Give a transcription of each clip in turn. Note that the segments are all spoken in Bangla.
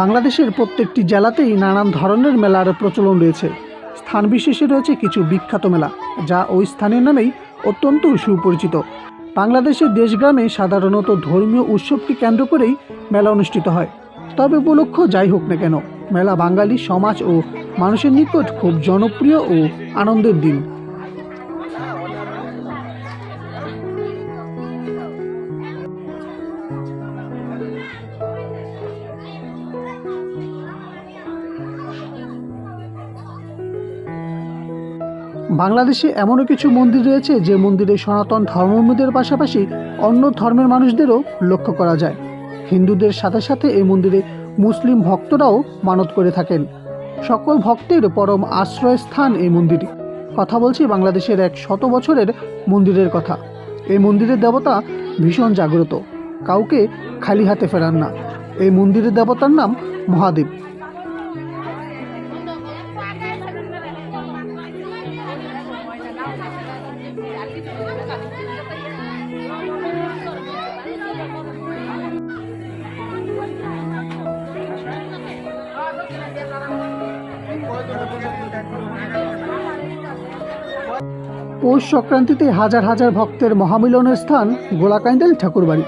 বাংলাদেশের প্রত্যেকটি জেলাতেই নানান ধরনের মেলার প্রচলন রয়েছে। স্থান বিশেষে রয়েছে কিছু বিখ্যাত মেলা, যা ওই স্থানের নামেই অত্যন্ত সুপরিচিত। বাংলাদেশের দেশগ্রামে সাধারণত ধর্মীয় উৎসবকে কেন্দ্র করেই মেলা অনুষ্ঠিত হয়। তবে উপলক্ষ যাই হোক না কেন, মেলা বাঙালি, সমাজ ও মানুষের নিকট খুব জনপ্রিয় ও আনন্দের দিন। বাংলাদেশে এমনও কিছু মন্দির রয়েছে যে মন্দিরে সনাতন ধর্মাবলম্বীদের পাশাপাশি অন্য ধর্মের মানুষদেরও লক্ষ্য করা যায়। হিন্দুদের সাথে সাথে এই মন্দিরে মুসলিম ভক্তরাও মানত করে থাকেন। সকল ভক্তের পরম আশ্রয়স্থান এই মন্দির। কথা বলছি বাংলাদেশের এক শত বছরের মন্দিরের কথা। এই মন্দিরের দেবতা ভীষণ জাগ্রত। কাউকে খালি হাতে ফেরান না। এই মন্দিরের দেবতার নাম মহাদেব। পৌষ সংক্রান্তিতে হাজার হাজার ভক্তের মহামিলনের স্থান গোলাকাইন্দাল ঠাকুরবাড়ি।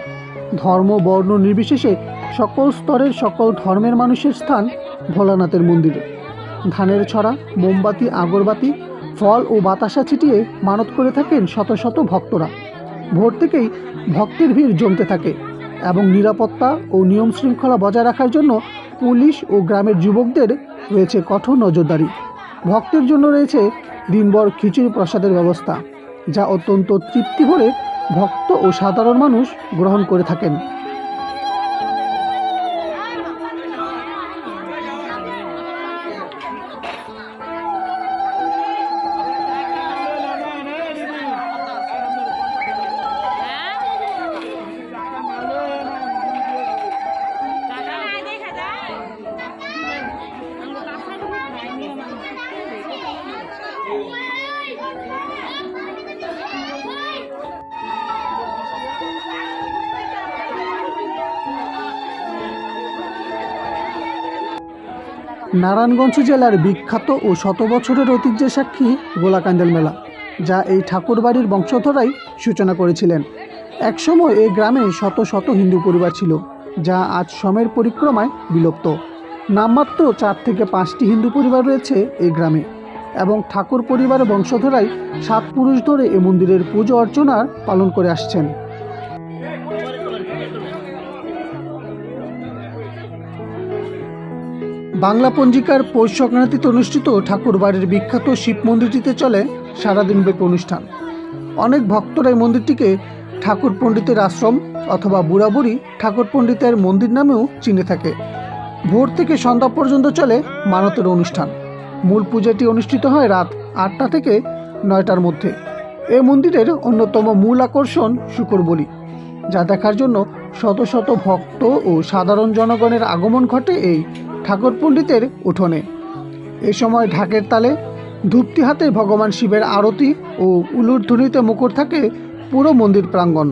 ধর্ম, বর্ণ নির্বিশেষে সকল স্তরের সকল ধর্মের মানুষের স্থান ভোলানাথের মন্দিরে। ধানের ছড়া, মোমবাতি, আগরবাতি, ফল ও বাতাসা ছিটিয়ে মানত করে থাকেন শত শত ভক্তরা। ভোর থেকেই ভক্তের ভিড় জমতে থাকে এবং নিরাপত্তা ও নিয়ম শৃঙ্খলা বজায় রাখার জন্য পুলিশ ও গ্রামের যুবকদের রয়েছে কঠোর নজরদারি। ভক্তের জন্য রয়েছে দিনভর খিচুড়ি প্রসাদের ব্যবস্থা, যা অত্যন্ত তৃপ্তি ভরে ভক্ত ও সাধারণ মানুষ গ্রহণ করে থাকেন। নারায়ণগঞ্জ জেলার বিখ্যাত ও শত বছরের ঐতিহ্যের সাক্ষী গোলাকান্দাল মেলা, যা এই ঠাকুরবাড়ির বংশধরাই সূচনা করেছিলেন। একসময় এই গ্রামে শত শত হিন্দু পরিবার ছিল, যা আজ সময়ের পরিক্রমায় বিলুপ্ত। নামমাত্র চার থেকে পাঁচটি হিন্দু পরিবার রয়েছে এই গ্রামে, এবং ঠাকুর পরিবারের বংশধরাই সাত পুরুষ ধরে এ মন্দিরের পুজো অর্চনার পালন করে আসছেন। বাংলা পঞ্জিকার পৌষ সংক্রান্তিতে অনুষ্ঠিত ঠাকুরবাড়ির বিখ্যাত শিব মন্দিরটিতে চলে সারাদিন সারাদিনব্যাপী অনুষ্ঠান। অনেক ভক্তরা এই মন্দিরটিকে ঠাকুর পণ্ডিতের আশ্রম অথবা বুড়াবুড়ি ঠাকুর পণ্ডিতের মন্দির নামেও চিনে থাকে। ভোর থেকে সন্ধ্যা পর্যন্ত চলে মানতের অনুষ্ঠান। মূল পূজাটি অনুষ্ঠিত হয় রাত আটটা থেকে নয়টার মধ্যে। এই মন্দিরের অন্যতম মূল আকর্ষণ শুকর বলি, যা দেখার জন্য শত শত ভক্ত ও সাধারণ জনগণের আগমন ঘটে এই ঠাকুর পণ্ডিতের উঠোনে। এ সময় ঢাকের তালে ধূপটি হাতে ভগবান শিবের আরতি ও উলুর ধ্বনিতে মুখর থাকে পুরো মন্দির প্রাঙ্গণ।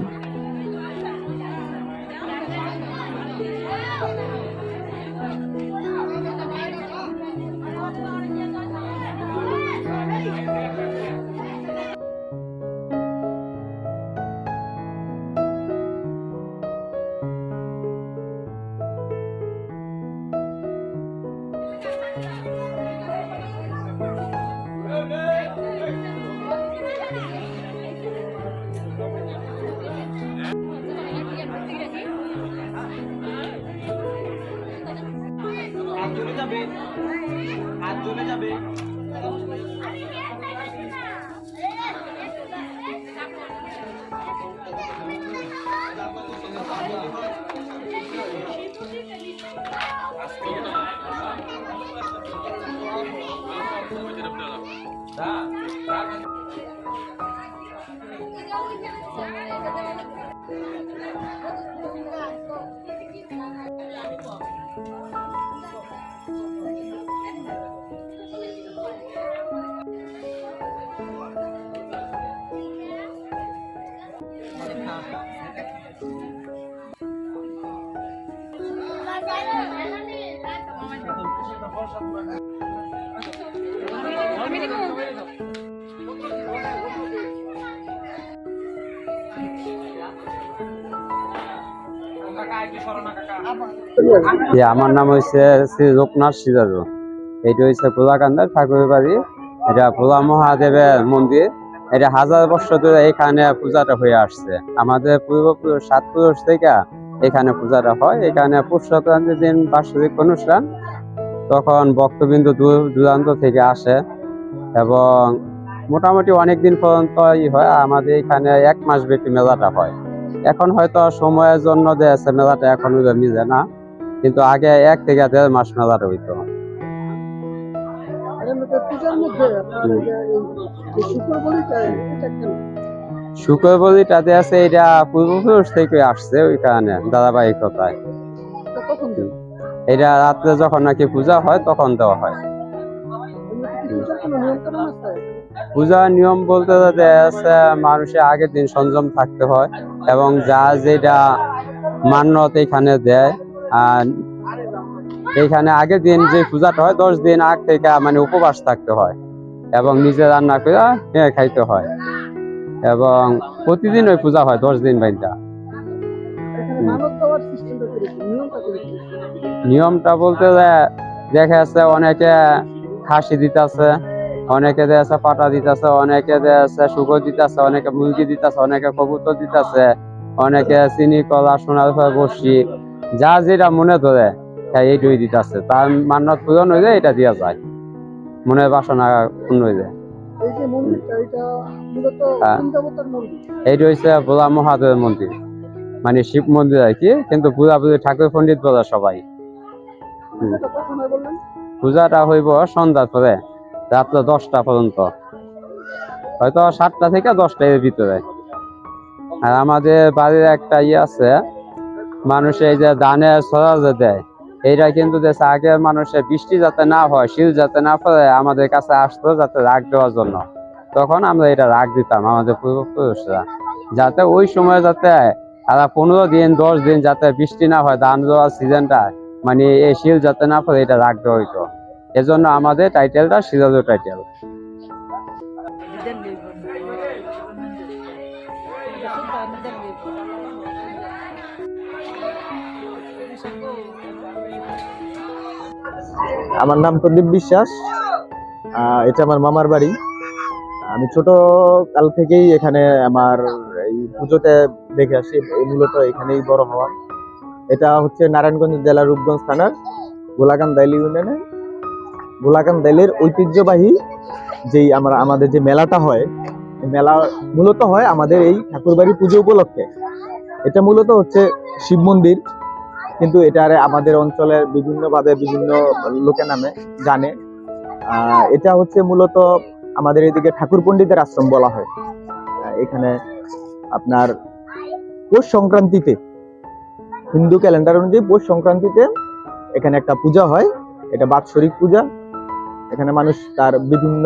জ্বলে যাবে। হাত জ্বলে যাবে। Да. আমার নাম হয়েছে শ্রী লোকনাথ সিরাজু। এটা হচ্ছে ভোলাকান্দার ঠাকুরের বাড়ি এটা ভোলা মহাদেবের মন্দির। এটা হাজার বছর ধরে এখানে পূজাটা হয়ে আসছে। আমাদের পূর্বপুরুষ সাত পুরুষ থেকে এখানে পূজাটা হয়। এখানে পুষ দিন বার্ষিক অনুষ্ঠান। তখন ভক্তবিন্দু দূর দূরান্ত থেকে আসে। এবং মোটামুটি অনেক দিন পর্যন্ত হয়। আমাদের এখানে এক মাস ব্যাপী মেলাটা হয়। এখন হয়তো সময়ের জন্য দিয়েছে মেলাটা এখন মিলে না কিন্তু আগে এক থেকে দেড় মাস মেলাটা হইতো যে শুক্র বলিটা বলিটাতে আছে এটা পূর্বপুরুষ থেকে আসছে ওই কারণে ধারাবাহিকতায়। এটা রাত্রে যখন নাকি পূজা হয় তখন দেওয়া হয়। পূজার নিয়ম আছে বলতে যাতে আছে, মানুষের আগের দিন সংযম থাকতে হয় এবং যা যেটা মান্যত এখানে দেয়। আর এখানে আগের দিন যে পূজাটা হয়, দশ দিন আগ থেকে মানে উপবাস থাকতে হয় এবং নিজে রান্না করে খাইতে হয়। এবং প্রতিদিন ওই পূজা হয়, দশ দিন করেছে নিয়মটা বলতে দেখা যাচ্ছে অনেকে খাসি দিতেছে। অনেকে দেয়াছে পাটা দিতেছে অনেকে দেয়াছে শুকর দিতেছে অনেকে মুরগি দিতেছে অনেকে কবুতর দিতেছে অনেকে চিনি কলা সোনার ফল বসি যা যেটা মনে ধরে এইটুই দিতেছে। তার মান্যত পূরণ হয়ে যায় এটা দিয়া যায়। মনের বাসনা পূর্ণ হয়ে। যায় হ্যাঁ। এইটা হচ্ছে ভোলা মহাদেবের মন্দির। মানে শিব মন্দির আর কি কিন্তু পুরাপুরি ঠাকুর পণ্ডিত বলে সবাই। পূজাটা হইব সন্ধ্যার পরে। রাত্র দশটা পর্যন্ত। হয়তো সাতটা থেকে দশটা এর ভিতরে। আর আমাদের বাড়ির একটা ইয়ে আছে, মানুষ এই যে ধানে যে দেয়, এইটা কিন্তু দেশে আগের মানুষের বৃষ্টি যাতে না হয় শীত যাতে না পড়ে, আমাদের কাছে আসতো যাতে রাগ দেওয়ার জন্য। তখন আমরা এটা রাগ দিতাম আমাদের পূর্বপুরুষরা, যাতে ওই সময় যাতে আর পনেরো দিন, দশ দিন যাতে বৃষ্টি না হয়, ধান দেওয়ার সিজনটা মানে এই শিল যাতে না পড়ে, এটা রাগ দেওয়া হইতো। এজন্য আমাদের টাইটেলটা সিরাজু টাইটেল আমার নাম প্রদীপ বিশ্বাস। এটা আমার মামার বাড়ি। আমি ছোট কাল থেকেই এখানে আমার এই পুজোতে দেখে আসি মূলত এখানেই বড় হওয়া। এটা হচ্ছে নারায়ণগঞ্জ জেলার রূপগঞ্জ থানার গোলাকান দাইলি ইউনিয়নে গোলাকান দাইলের ঐতিহ্যবাহী যেই আমরা, আমাদের যে মেলাটা হয় মেলা মূলত হয় আমাদের এই ঠাকুরবাড়ি পুজো উপলক্ষে। এটা মূলত হচ্ছে শিব মন্দির, কিন্তু এটারে আমাদের অঞ্চলের বিভিন্নভাবে বিভিন্ন লোকে নামে, জানে। এটা হচ্ছে মূলত আমাদের এদিকে ঠাকুর পণ্ডিতের আশ্রম বলা হয়। এখানে আপনার পৌষ সংক্রান্তিতে, হিন্দু ক্যালেন্ডার অনুযায়ী পৌষ সংক্রান্তিতে এখানে একটা পূজা হয়। এটা বাৎসরিক পূজা। এখানে মানুষ তার বিভিন্ন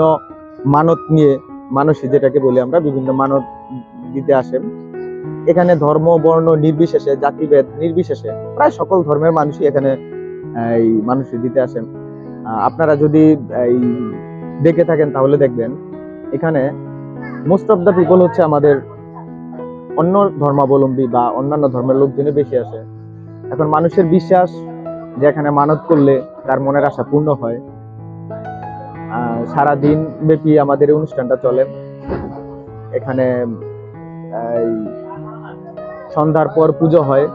মানত নিয়ে, মানুষ যেটাকে বলি আমরা, বিভিন্ন মানত দিতে আসেন এখানে ধর্ম, বর্ণ নির্বিশেষে, জাতিভেদ নির্বিশেষে প্রায় সকল ধর্মের মানুষই এখানে এই মানুষই দিতে আসেন আপনারা যদি এই দেখে থাকেন তাহলে দেখবেন, এখানে মোস্ট অফ দ্য পিপল হচ্ছে আমাদের অন্য ধর্মাবলম্বী বা অন্যান্য ধর্মের লোকজনই বেশি আসে। এখন মানুষের বিশ্বাস যে এখানে মানত করলে তার মনের আশা পূর্ণ হয়। আহ, সারা দিন ব্যাপী আমাদের অনুষ্ঠানটা চলে। এখানে সন্ধ্যার পর পুজো হয়।